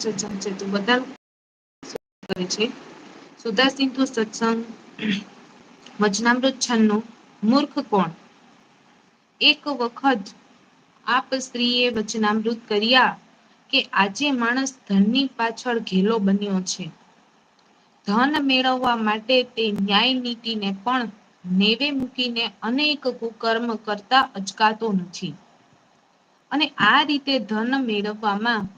સત્સંગ છે તો બધા કરે છે. સુધા સિંધુ સત્સંગ, વચનામૃત છન્નું, મૂર્ખ કોણ? એક વખત આપ સ્ત્રીએ વચનામૃત કર્યા કે આજે માણસ ધનની પાછળ ઘેલો બન્યો છે. ધન મેળવવા માટે તે ન્યાય નીતિને પણ નેવે મૂકીને અનેક કુકર્મ કરતા અચકાતો નથી. અને આ રીતે ધન મેળવવામાં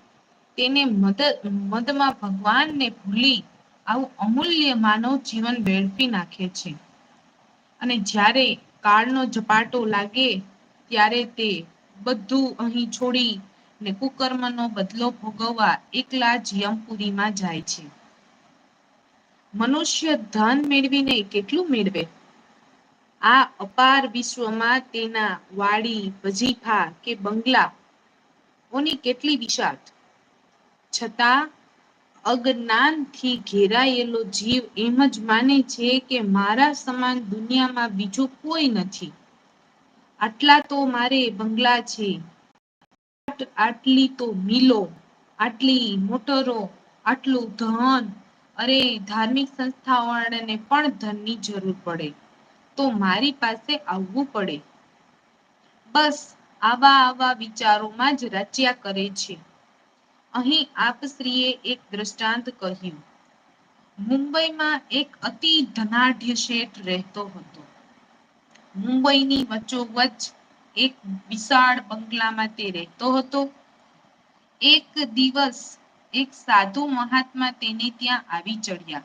તેને મદદ મદમાં ભગવાનને ભૂલી આવું અમૂલ્ય માનવ જીવન વેડફી નાખે છે. અને જ્યારે કાળનો ઝપાટો લાગે, ત્યારે તે બધું અહીં છોડી ને કુકર્મનો બદલો ભોગવવા એકલા જ જાય છે. મનુષ્ય ધન મેળવીને કેટલું મેળવે? આ અપાર વિશ્વમાં તેના વાડી વજીફા કે બંગલા, ઓની કેટલી વિશાળ? છતાં અજ્ઞાનથી ઘેરાયેલો જીવ એમ જ માને છે કે મારા સમાન દુનિયામાં બીજું કોઈ નથી. આટલા તો મારે બંગલા છે. આટલી તો મિલો, આટલી મોટરો, આટલું ધન. અરે ધાર્મિક સંસ્થાઓને પણ ધનની જરૂર પડે. તો મારી પાસે આવવું પડે. બસ આવા આવા વિચારોમાં જ રચ્યા કરે છે. અહીં આપશ્રીએ એક દ્રષ્ટાંત કહ્યું. મુંબઈમાં એક અતિ ધનાઢ્ય શેઠ રહેતો હતો. મુંબઈની વચ્ચોવચ એક વિશાળ બંગલામાં તે રહેતો હતો. એક દિવસ એક સાધુ મહાત્મા તેને ત્યાં આવી ચડ્યા.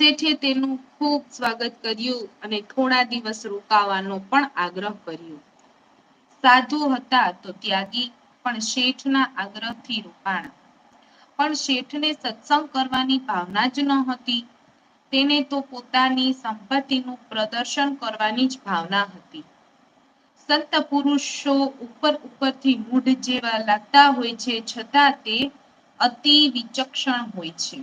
શેઠે તેનું ખૂબ સ્વાગત કર્યું અને થોડા દિવસ રોકાવાનો પણ આગ્રહ કર્યો. સાધુ હતા તો ત્યાગી પણ શેઠના આગ્રહથી રોકાણા પણ શેઠને સત્સંગ કરવાની ભાવના જ ન હતી. તેને તો પોતાની સંપત્તિનું પ્રદર્શન કરવાની જ ભાવના હતી. સંત પુરુષો ઉપર ઉપરથી મૂઢ જેવા લાગતા હોય છે, છતાં તે અતિ વિચક્ષણ હોય છે.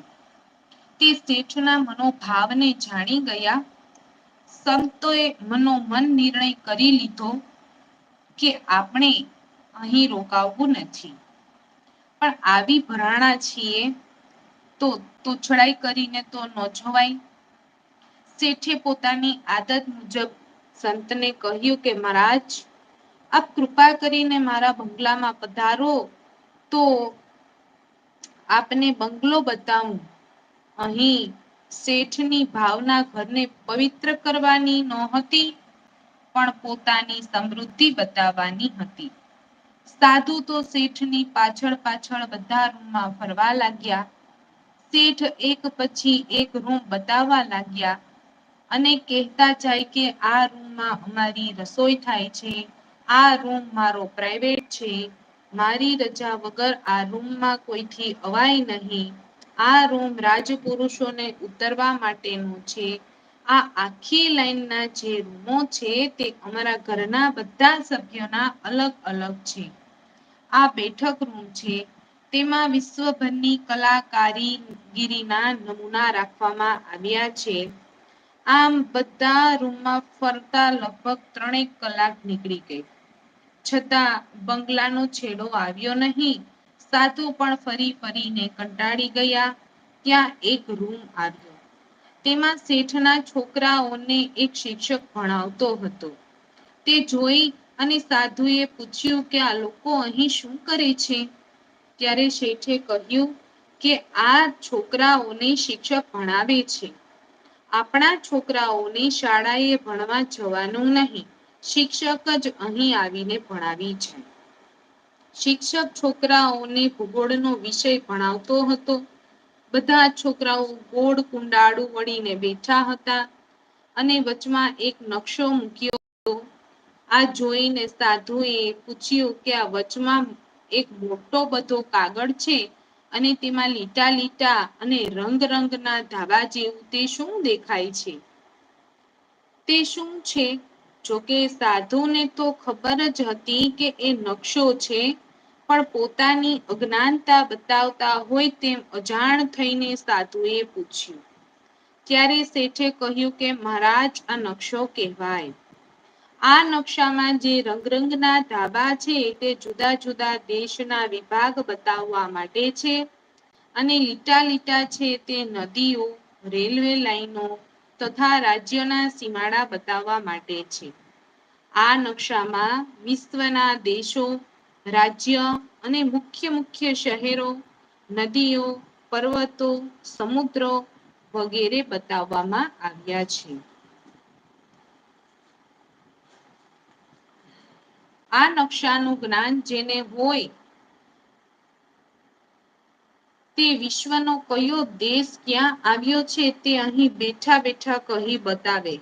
તે શેઠના મનોભાવને જાણી ગયા. સંતોએ મનોમન નિર્ણય કરી લીધો કે આપણે અહીં રોકાવવું નથી. પણ આવી ભરાણા છીએ તો તોછડાઈ કરીને તો ન જોવાય. શેઠે પોતાની આદત મુજબ સંતને કહ્યું કે, મહારાજ, આપ કૃપા કરીને મારા બંગલામાં પધારો તો આપને બંગલો બતાવું. અહીં શેઠની ભાવના ઘરને પવિત્ર કરવાની નહોતી, પણ પોતાની સમૃદ્ધિ બતાવવાની હતી. સાધુ તો શેઠની પાછળ પાછળ બધા રૂમમાં ફરવા લાગ્યા. શેઠ એક પછી એક રૂમ બતાવવા લાગ્યા અને કહેતા જાય કે આ રૂમમાં અમારી રસોઈ થાય છે, આ રૂમ મારો પ્રાઇવેટ છે, મારી રજા વગર આ રૂમમાં કોઈથી અવાય નહીં. આ રૂમ રાજપુરુષોને ઉતરવા માટેનું છે આ આખી લાઈનના જે રૂમો છે તે અમારા ઘરના બધા સભ્યોના અલગ અલગ છે. આ બેઠક રૂમ છે. તેમાં વિશ્વભરની કલાકારીગીરીના નમૂના રાખવામાં આવ્યા છે. આમ બધા રૂમમાં ફરતા લગભગ ત્રણેક કલાક નીકળી ગઈ. છતાં બંગલાનો છેડો આવ્યો નહીં. સાધુ પણ ફરી ફરીને કંટાળી ગયા. ત્યાં એક રૂમ આવ્યો. તેમાં શેઠના છોકરાઓને એક શિક્ષક ભણાવતો હતો. તે જોઈ અને સાધુએ પૂછ્યું કે આ લોકો અહીં શું કરે છે? ત્યારે શેઠે કહ્યું કે આ છોકરાઓને શિક્ષક ભણાવે છે. આપણા છોકરાઓને શાળાએ ભણવા જવાનું નહીં, શિક્ષક જ અહીં આવીને ભણાવી છે. શિક્ષક છોકરાઓને ભૂગોળનો વિષય ભણાવતો હતો. બધા છોકરાઓ ગોળ કુંડાળું વળીને બેઠા હતા અને વચમાં એક નકશો મૂક્યો. આ જોઈને સાધુએ પૂછ્યું કે આ વચમાં એક મોટો બધો કાગળ છે અને તેમાં લીટા લીટા અને રંગ રંગના ધાબા જેવું તે શું દેખાય છે? તે શું છે? જોકે સાધુને તો ખબર જ હતી કે એ નકશો છે. પણ પોતાની અજ્ઞાનતા બતાવતા હોય તેમ અજાણ થઈને સાધુએ પૂછ્યું ત્યારે શેઠે કહ્યું કે મહારાજ આ નકશો કહેવાય? આ નકશામાં જે રંગરંગના ધાબા છે તે જુદા જુદા દેશના વિભાગ બતાવવા માટે છે અને લીટા લીટા છે તે નદીઓ, રેલવે લાઈનો તથા રાજ્યના સીમાડા બતાવવા માટે છે. આ નકશામાં વિશ્વના દેશો રાજ્ય અને મુખ્ય મુખ્ય શહેરો, નદીઓ, પર્વતો, સમુદ્રો વગેરે બતાવવામાં આવ્યા છે. આ નકશાનું જ્ઞાન જેને હોય તે વિશ્વનો કયો દેશ ક્યાં આવ્યો છે તે અહીં બેઠા બેઠા કહી બતાવે.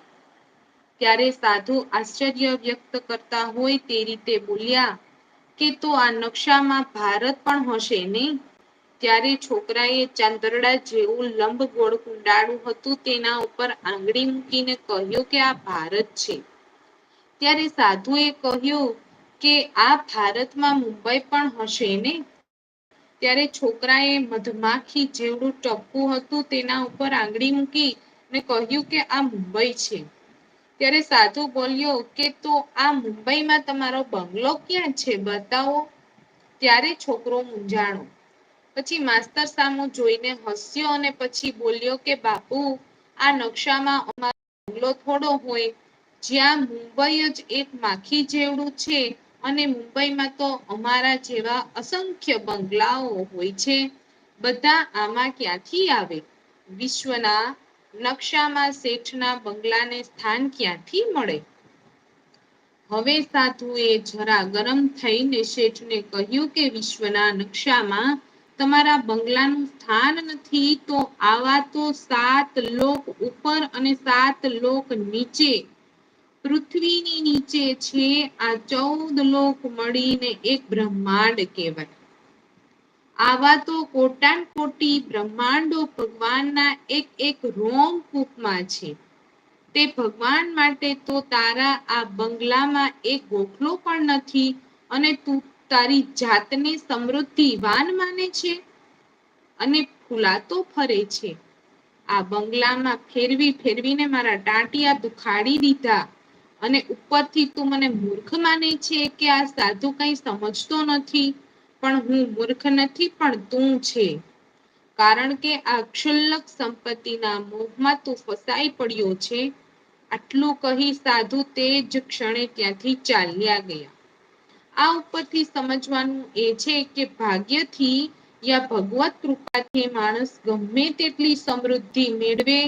ત્યારે સાધુ આશ્ચર્ય વ્યક્ત કરતા હોય તે રીતે બોલ્યા કે તો આ નકશામાં ભારત પણ હશે ને ત્યારે છોકરાએ ચાંદરડા જેવું લંબગોળ કુંડાળું હતું તેના ઉપર આંગળી મૂકીને કહ્યું કે આ ભારત છે. ત્યારે સાધુએ કહ્યું કે આ ભારતમાં મુંબઈ પણ હશે ને? ત્યારે છોકરાએ મધમાખી જેવડું ટપકું હતું તેના ઉપર આંગળી મૂકી ને કહ્યું કે આ મુંબઈ છે. ત્યારે સાધુ બોલ્યો કે તો આ મુંબઈમાં તમારો બંગલો ક્યાં છે બતાવો? ત્યારે છોકરો મૂંઝાણો. પછી માસ્તર સામો જોઈને હસ્યો અને પછી બોલ્યો કે બાપુ, આ નકશામાં અમારો બંગલો થોડો હોય. જ્યાં મુંબઈ જ એક માખી જેવડું છે અને મુંબઈમાં તો અમારા જેવા અસંખ્ય બંગલાઓ હોય છે. બધા આમાં ક્યાંથી આવે? વિશ્વના નકશામાં શેઠના બંગલાને સ્થાન ક્યાંથી મળે? હવે સાધુએ જરા ગરમ થઈને શેઠને કહ્યું કે વિશ્વના નકશામાં તમારા બંગલાનું સ્થાન નથી, તો આવા તો સાત લોક ઉપર અને સાત લોક નીચે. પૃથ્વીની નીચે છે, આ ચૌદ લોક મળીને એક બ્રહ્માંડ કહેવાય. આવા તો કોટાન કોટી બ્રહ્માંડો ભગવાનના એક એક રોમ કૂપમાં છે. તે ભગવાન માટે તો તારા આ બંગલામાં એક ગોખલો પણ નથી અને તું તારી જાતને સમૃદ્ધિવાન માને છે અને ફૂલાતો ફરે છે. આ બંગલામાં ફેરવી ફેરવીને મારા ટાંટિયા દુખાડી દીધા અને ઉપરથી તું મને મૂર્ખ માને છે કે આ સાધુ કંઈ સમજતો નથી. પણ હું મૂર્ખ નથી, પણ તું છે. કારણ કે આ ક્ષુલ્લક સંપત્તિના મોહમાં તું ફસાઈ પડ્યો છે. આટલું કહી સાધુ તે જ ક્ષણે ત્યાંથી ચાલ્યા ગયા. આ ઉપરથી સમજવાનું એ છે કે ભાગ્યથી યા ભગવત કૃપાથી માણસ ગમે તેટલી સમૃદ્ધિ મેળવે,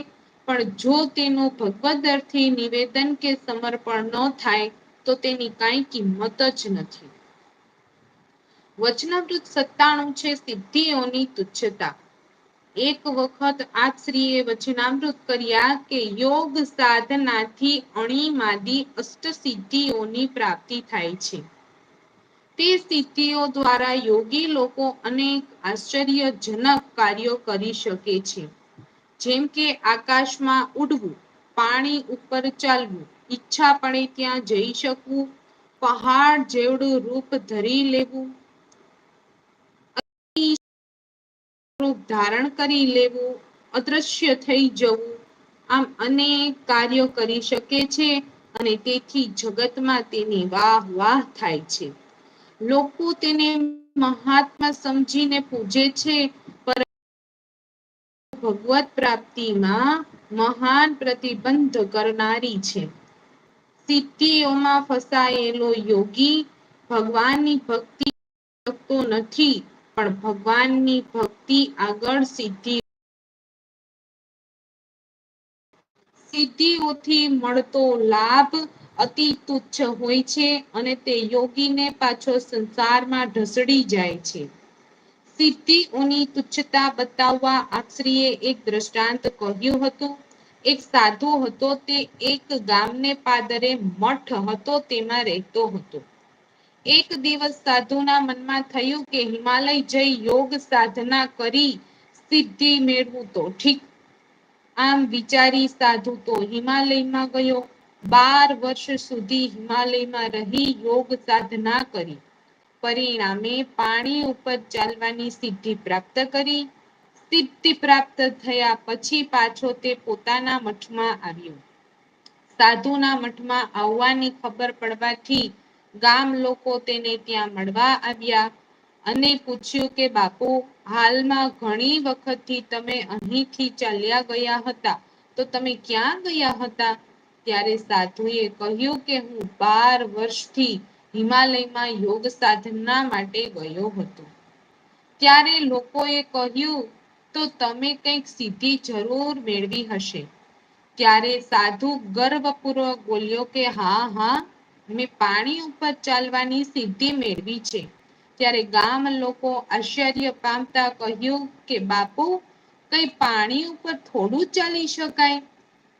પણ જો તેનું ભગવદ અર્થે નિવેદન કે સમર્પણ ન થાય, તો તેની કાંઈ કિંમત જ નથી. વચનામૃત સત્તાણું છે, સિદ્ધિઓની તુચ્છતા. એક વખત આશ્રીએ વચનામૃત કર્યા કે યોગ સાધનાથી અણીમાદી અષ્ટ સિદ્ધિઓની પ્રાપ્તિ થાય છે. તે સિદ્ધિઓ દ્વારા યોગી લોકો અનેક આશ્ચર્યજનક કાર્યો કરી શકે છે. જેમ કે આકાશમાં ઉડવું, પાણી ઉપર ચાલવું ઈચ્છા પડે ત્યાં જઈ શકવું, પહાડ જેવડું રૂપ ધરી લેવું રૂપ ધારણ કરી લેવું, અદ્રશ્ય થઈ જવું, આમ અનેક કાર્યો કરી શકે છે અને તેથી જગતમાં તેની વાહ વાહ થાય છે. લોકો તેને મહાત્મા સમજીને પૂજે છે ભગવત પ્રાપ્તિમાં મહાન પ્રતિબંધ કરનારી છે. સિદ્ધિઓમાં ફસાયેલો યોગી ભગવાનની ભક્તિ શકતો નથી, પણ ભગવાનની ભક્તિ આગળ સિદ્ધિ સિદ્ધિઓથી મળતો લાભ અતિ તુચ્છ હોય છે અને તે યોગીને પાછો સંસારમાં ઢસડી જાય છે. સિદ્ધિઓની તુચ્છતા બતાવવા આશ્રીએ એક દ્રષ્ટાંત કહ્યું હતું. એક સાધુ હતો તે એક ગામને પાદરે મઠ હતો તેમાં રહેતો હતો. એક દિવસ સાધુના મનમાં થયું કે હિમાલય જઈ યોગ સાધના કરી સિદ્ધિ મેળવું તો ઠીક. આમ વિચારી સાધુ તો હિમાલયમાં ગયો. બાર વર્ષ સુધી હિમાલયમાં રહી યોગ સાધના કરી. પરિણામે પાણી ઉપર ચાલવાની સિદ્ધિ પ્રાપ્ત કરી. સિદ્ધિ પ્રાપ્ત થયા પછી પાછો તે પોતાના મઠમાં આવ્યો. સાધુના મઠમાં આવવાની ખબર પડવાથી ગામ લોકો તેને ત્યાં મળવા આવ્યા અને પૂછ્યું કે, બાપુ, હાલમાં ઘણી વખતથી તમે અહીંથી ચાલ્યા ગયા હતા, તો તમે ક્યાં ગયા હતા? ત્યારે સાધુએ કહ્યું કે, હું બાર વર્ષથી હિમાલયમાં યોગ સાધના માટે ગયો હતો. ત્યારે લોકોએ કહ્યું, તો તમે કંઈક સિદ્ધિ જરૂર મેળવી હશે. ત્યારે સાધુ ગર્વપૂર્વક બોલ્યો કે, હા હા મેં પાણી ઉપર ચાલવાની સિદ્ધિ મેળવી છે. ત્યારે ગામ લોકો આશ્ચર્ય પામતા કહ્યું કે, બાપુ, કઈ પાણી ઉપર થોડું ચાલી શકાય?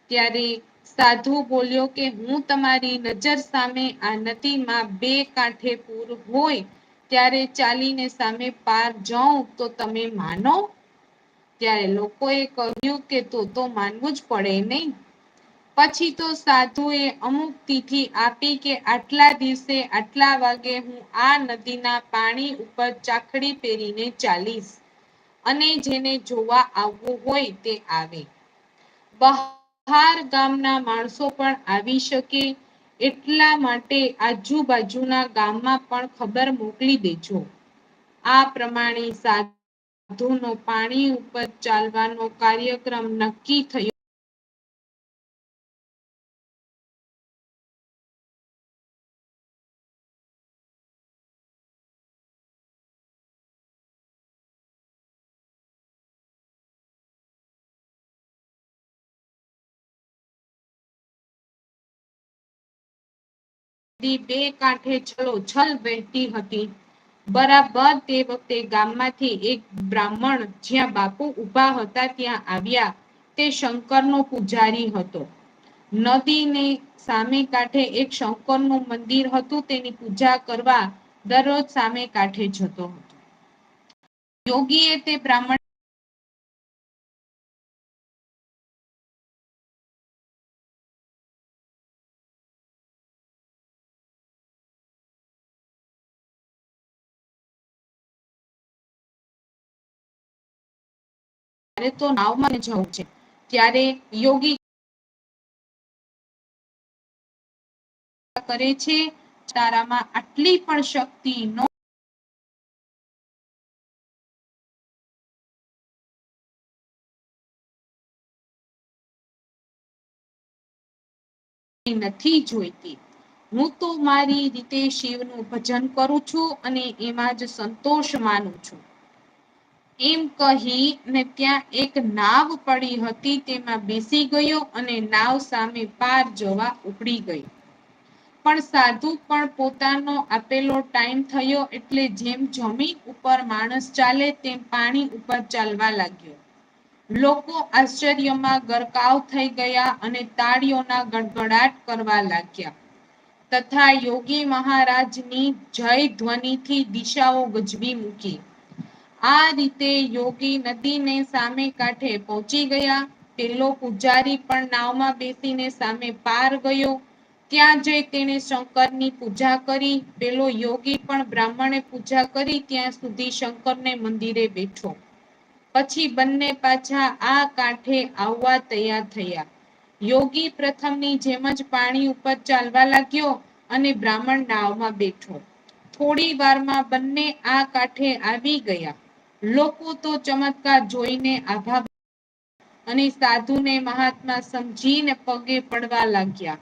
ત્યારે સાધુ બોલ્યો કે, હું તમારી નજર સામે આ નદીમાં બે કાંઠે પૂર હોય ત્યારે ચાલીને સામે પાર જાઉં તો તમે માનો? ત્યારે લોકોએ કહ્યું કે, તો તો માનવું જ પડે નહીં. પછી તો સાધુએ અમુક તિથિ આપી કે આટલા દિવસે આટલા વાગે હું આ નદીના પાણી ઉપર ચાખડી પહેરીને ચાલીશ અને જેને જોવા આવવું હોય તે આવે. બહાર ગામના માણસો પણ આવી શકે એટલા માટે આજુબાજુના ગામમાં પણ ખબર મોકલી દેજો. આ પ્રમાણે સાધુનો પાણી ઉપર ચાલવાનો કાર્યક્રમ નક્કી થયો બે કાંઠે છલો છલ વહેતી હતી. બરાબર તે વખતે ગામમાંથી એક બ્રાહ્મણ જ્યાં બાપુ ઊભા હતા ત્યાં આવ્યા. તે શંકરનો પૂજારી હતો. નદીને સામે કાંઠે એક શંકરનું મંદિર હતું, તેની પૂજા કરવા દરરોજ સામે કાંઠે જતો હતો. યોગીએ તે બ્રાહ્મણ ત્યારે તો નાવમાં જવું છે. ત્યારે યોગી કરે છે, તારામાં આટલી પણ શક્તિ નો નથી જોઈતી. હું તો મારી રીતે શિવનું ભજન કરું છું અને એમાં જ સંતોષ માનું છું. એમ કહી ને ત્યાં એક નાવ પડી હતી, તેમાં બેસી ગયો અને નાવ સામે પાર જવા ઉપડી ગઈ પણ સાધુ પણ પોતાનો આપેલો ટાઈમ થયો એટલે જેમ જમીન ઉપર માણસ ચાલે તેમ પાણી ઉપર ચાલવા લાગ્યો. લોકો આશ્ચર્યમાં ગરકાવ થઈ ગયા અને તાળીઓના ગડગડાટ કરવા લાગ્યા. તથા યોગી મહારાજની જય ધ્વનિથી દિશાઓ ગજવી મૂકી. આ રીતે યોગી નદીને સામે કાંઠે પહોંચી ગયા. પેલો પૂજારી પણ નાવમાં બેસીને સામે પાર ગયો. ત્યાં જઈ તેણે શંકરની પૂજા કરી. પેલો યોગી પણ બ્રાહ્મણે પૂજા કરી ત્યાં સુધી શંકરને મંદિરે બેઠો. પછી બંને પાછા આ કાંઠે આવવા તૈયાર થયા. યોગી પ્રથમની જેમ જ પાણી ઉપર ચાલવા લાગ્યો અને બ્રાહ્મણ નાવમાં બેઠો. થોડી વારમાં બંને આ કાંઠે આવી ગયા. લોકો તો ચમત્કાર જોઈને આભા અને સાધુને મહાત્મા સમજીને પગે પડવા લાગ્યા.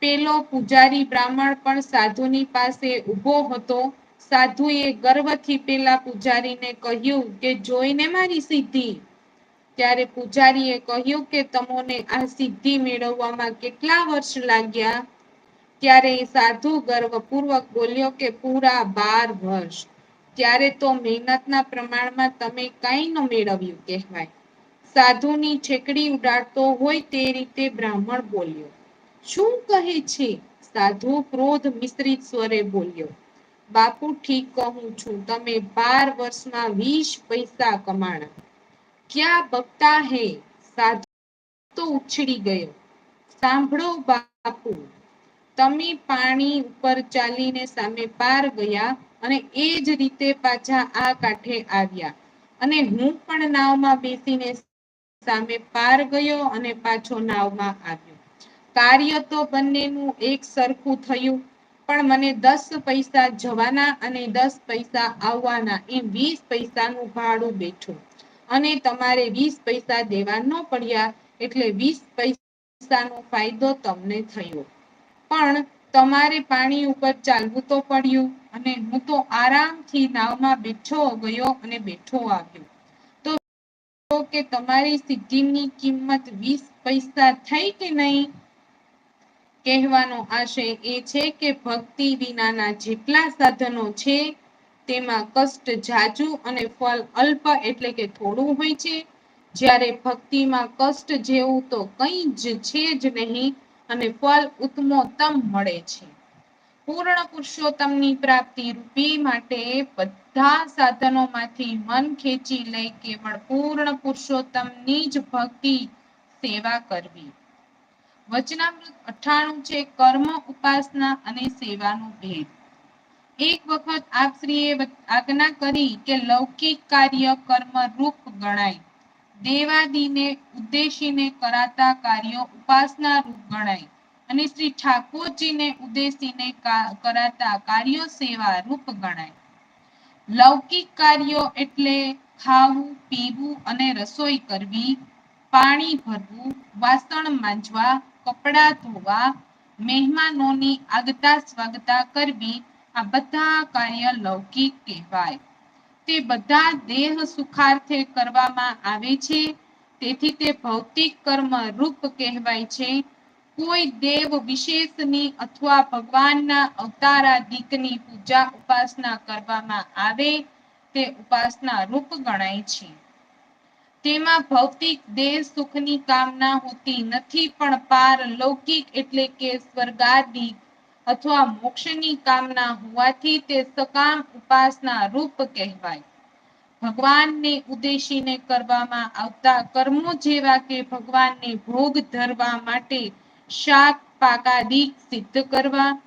પેલો પૂજારી બ્રાહ્મણ પણ સાધુની પાસે ઊભો હતો. સાધુએ ગર્વથી પેલા પૂજારીને કહ્યું કે, જોઈને મારી સિદ્ધિ. ત્યારે પૂજારીએ કહ્યું કે, તમોને આ સિદ્ધિ મેળવવામાં કેટલા વર્ષ લાગ્યા? ત્યારે સાધુ ગર્વપૂર્વક બોલ્યો કે, પૂરા બાર વર્ષ. ત્યારે તો મહેનતના પ્રમાણમાં તમે કઈ ન મેળવ્યું કહેવાય. સાધુની છેકડી ઉડાડતો હોય તે રીતે બ્રાહ્મણ બોલ્યો. શું કહે છે? સાધુ ક્રોધ મિશ્રિત સ્વરે બોલ્યો. બાપુ ઠીક કહું છું, તમે બાર વર્ષમાં વીસ પૈસા કમાણા. ક્યાં બકતા હે? સાધુ તો ઉછળી ગયો. સાંભળો બાપુ, તમે પાણી ઉપર ચાલીને સામે પાર ગયા અને એ જ રીતે પાછા આ કાંઠે આવ્યા. અને હું પણ નાવમાં બેસીને સામે પાર ગયો અને પાછો નાવમાં આવ્યો. કાર્ય તો બંનેનું એક સરખું થયું, પણ મને દસ પૈસા જવાના અને દસ પૈસા આવવાના એમ વીસ પૈસાનું ભાડું બેઠું. અને તમારે વીસ પૈસા દેવા ન પડ્યા એટલે વીસ પૈસાનો ફાયદો તમને થયો. પણ તમારે પાણી ઉપર ચાલવું તો પડ્યું. અને હું તો આરામથી નાવમાં બેઠો ગયો અને બેઠો આવ્યો. તો કે તમારી સિદ્ધિની કિંમત વીસ પૈસા થઈ કે નહીં? કહેવાનો આશય એ છે કે ભક્તિ વિનાના જેટલા સાધનો છે, તેમાં કષ્ટ જાજુ અને ફળ અલ્પ એટલે કે થોડું હોય છે. જ્યારે ભક્તિમાં કષ્ટ જેવું તો કંઈ જ છે જ નહીં અને ફળ ઉત્તમોત્તમ મળે છે. પૂર્ણ પુરુષોત્તમની પ્રાપ્તિ રૂપી માટે બધા સાધનોમાંથી મન ખેંચી લઈ કેવળ પૂર્ણ પુરુષોત્તમની જ ભક્તિ સેવા કરવી. વચનામૃત અઠાણું છે, કર્મ, ઉપાસના અને સેવાનો ભેદ. એક વખત આપશ્રીએ આજ્ઞા કરી કે લૌકિક કાર્ય કર્મ રૂપ ગણાય. દેવાદીને ઉદ્દેશીને કરાતા કાર્યો ઉપાસના રૂપ ગણાય. અને શ્રી ઠાકોરજીને ઉદ્દેશીને કરાતા કાર્યો સેવા રૂપ ગણાય. લૌકિક કાર્યો એટલે ખાવું, પીવું અને રસોઈ કરવી, પાણી ભરવું, વાસણ માંજવા, કપડાં ધોવા, મહેમાનોની આગતા સ્વાગતા કરવી, આ બધા કાર્ય લૌકિક કહેવાય. તે બધા દેહ સુખાર્થે કરવામાં આવે છે. તેથી તે ભૌતિક કર્મ રૂપ કહેવાય છે. કોઈ દેવ વિશેષની અથવા ભગવાનના અવતારાદિકની પૂજા ઉપાસના કરવામાં આવે, તે ઉપાસના રૂપ ગણાય છે. તેમાં ભૌતિક દેહ સુખની કામના હોતી નથી, પણ પારલૌકિક એટલે કે સ્વર્ગાદિક અથવા મોક્ષની કામના હોવાથી તે સકામ ઉપાસના રૂપ કહેવાય. ભગવાનને ઉદ્દેશીને કરવામાં આવતા કર્મો જેવા કે ભગવાનને ભોગ ધરવા માટે શાક પાકાદિક સિદ્ધ કરવા,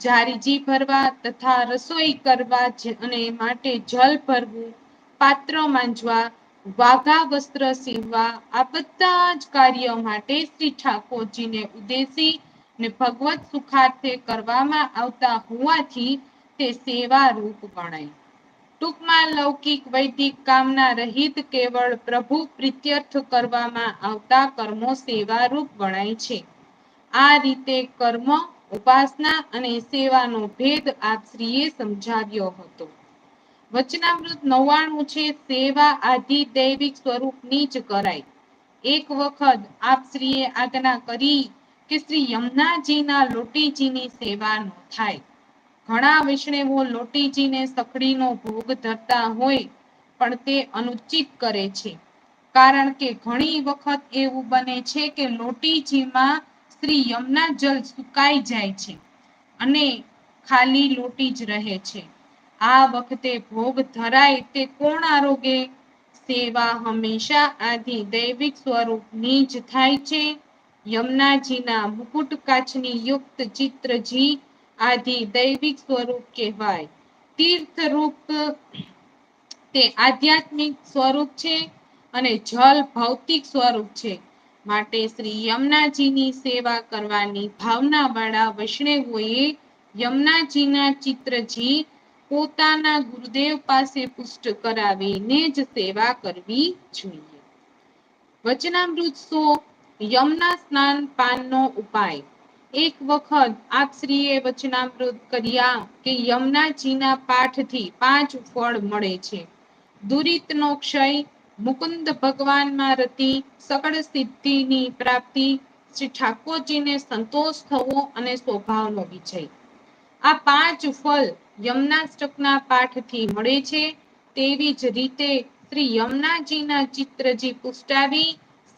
જારીજી ભરવા તથા રસોઈ કરવા અને માટે જલ ભરવું, પાત્ર માંજવા, વાઘા વસ્ત્ર સીવવા, આ બધા જ કાર્ય માટે શ્રી ઠાકોરજીને ઉદ્દેશી ને ભગવત સુખાર્થે કરવામાં આવતા હોવાથી તે સેવા રૂપ ગણાય. ટૂંકમાં લૌકિક વૈદિક કામના રહિત કેવળ પ્રભુ પ્રિત્યર્થ કરવામાં આવતા કર્મો સેવા રૂપ ગણાય છે. આ રીતે કર્મ, ઉપાસના અને સેવાનો ભેદ આપશ્રીએ સમજાવ્યો હતો. વચનામૃત નવ્વાણું છે, સેવા આદિ દૈવિક સ્વરૂપની જ કરાય. એક વખત આપશ્રીએ આજ્ઞા કરી કે શ્રી યમુનાજીના લોટીજીની સેવા ન થાય. ઘણા વૈષ્ણવો લોટીજીને સખડીનો ભોગ ધરતા હોય, પણ તે અનુચિત કરે છે. કારણ કે ઘણી વખત એવું બને છે કે લોટીજીમાં શ્રી યમના જલ સુકાઈ જાય છે અને ખાલી લોટી જ રહે છે. આ વખતે ભોગ ધરાય તે કોણ આરોગે? સેવા હંમેશા આદિ દૈવિક સ્વરૂપની જ થાય છે. યમુનાજીના મુકુટ કાચની યુક્ત ચિત્રજી આદિ દૈવિક સ્વરૂપ કહેવાય. તીર્થ રૂપ તે આધ્યાત્મિક સ્વરૂપ છે અને જલ ભૌતિક સ્વરૂપ છે. માટે શ્રી યમુનાજીની સેવા કરવાની ભાવના વાળા વૈષ્ણવોએ યમુનાજીના ચિત્રજી પોતાના ગુરુદેવ પાસે પુષ્ટ કરાવીને જ સેવા કરવી જોઈએ. વચનામૃત સો યમના સ્નાન પાનનો ઉપાય. એક વખત આપ શ્રીએ વચનામૃત કર્યા કે યમુનાજીના પાઠથી પાંચ ફળ મળે છે. દુરિતનો ક્ષય મુકુંદ ભગવાનમાં રતી સકળ સિદ્ધિની પ્રાપ્તિ શ્રી ઠાકોરજીને સંતોષ થવો અને સ્વભાવનો વિજય. આ પાંચ ફળ યમનાષ્ટકના પાઠથી મળે છે. તેવી જ રીતે શ્રી યમનાજીના ચિત્રજી પુષ્ટાવી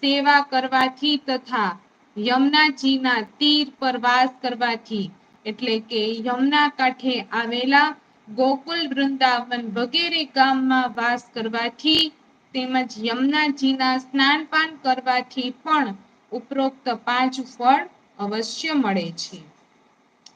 સેવા કરવાથી તથા યમનાજીના તીર પર વાસ કરવાથી એટલે કે યમુના કાંઠે આવેલા ગોકુલ વૃંદાવન વગેરે ગામમાં વાસ કરવાથી તેમજ યમુનાજીના સ્નાનપાન કરવાથી પણ ઉપરોક્ત પાંચ ફળ અવશ્ય મળે છે.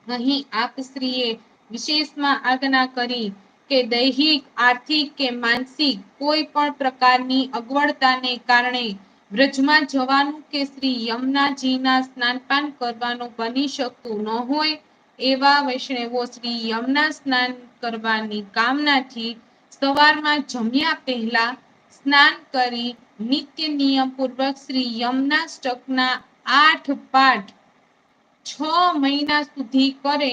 અહીં આપશ્રીએ વિશેષમાં આજ્ઞા કરી કે દૈહિક, આર્થિક કે માનસિક કોઈ પણ પ્રકારની અગવડતાને કારણે વ્રજમાં જવાનું કે શ્રી યમુનાજીના સ્નાનપાન કરવાનું બની શકતું ન હોય એવા વૈષ્ણવો શ્રી યમના સ્નાન કરવાની કામનાથી સવારમાં જમ્યા પહેલા સ્નાન કરી નિત્ય નિયમ પૂર્વક શ્રી યમનાષ્ટકના આઠ પાઠ છ મહિના સુધી કરે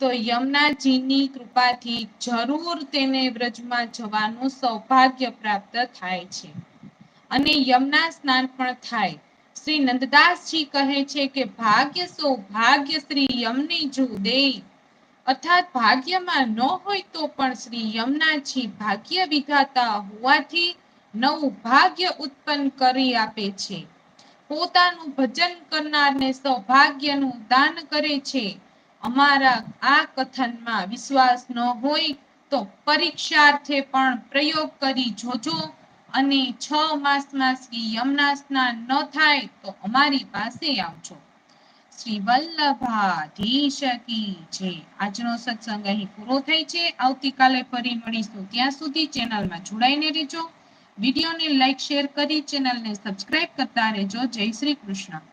તો યમુનાજીની કૃપાથી જરૂર તેને વ્રજમાં જવાનું સૌભાગ્ય પ્રાપ્ત થાય છે. અને યમુના સ્નાન પણ થાય. શ્રી નંદદાસજી કહે છે કે ભાગ્ય સૌભાગ્ય શ્રી યમની જો દે અર્થાત ભાગ્યમાં ન હોય તો પણ શ્રી યમુનાજી ભાગ્ય વિધાતા હોવાથી નવું ભાગ્ય ઉત્પન્ન કરી આપે છે. પોતાનું ભજન કરનારને સૌભાગ્યનું દાન કરે છે. અમારા આ કથનમાં વિશ્વાસ ન હોય તો પરીક્ષાર્થે પણ પ્રયોગ કરી જોજો અને છ માસમાં શ્રી યમુના સ્નાન ન થાય તો અમારી પાસે આવજો. શ્રી વલ્લભાધીશ કી જય. આજનો સત્સંગ અહીં પૂરો થાય છે. આવતીકાલે ફરી મળીશું ત્યાં સુધી ચેનલમાં જોડાઈને રહેજો. વિડીયોને લાઈક શેર કરી ચેનલને સબસ્ક્રાઇબ કરતા રહેજો. જય શ્રી કૃષ્ણ.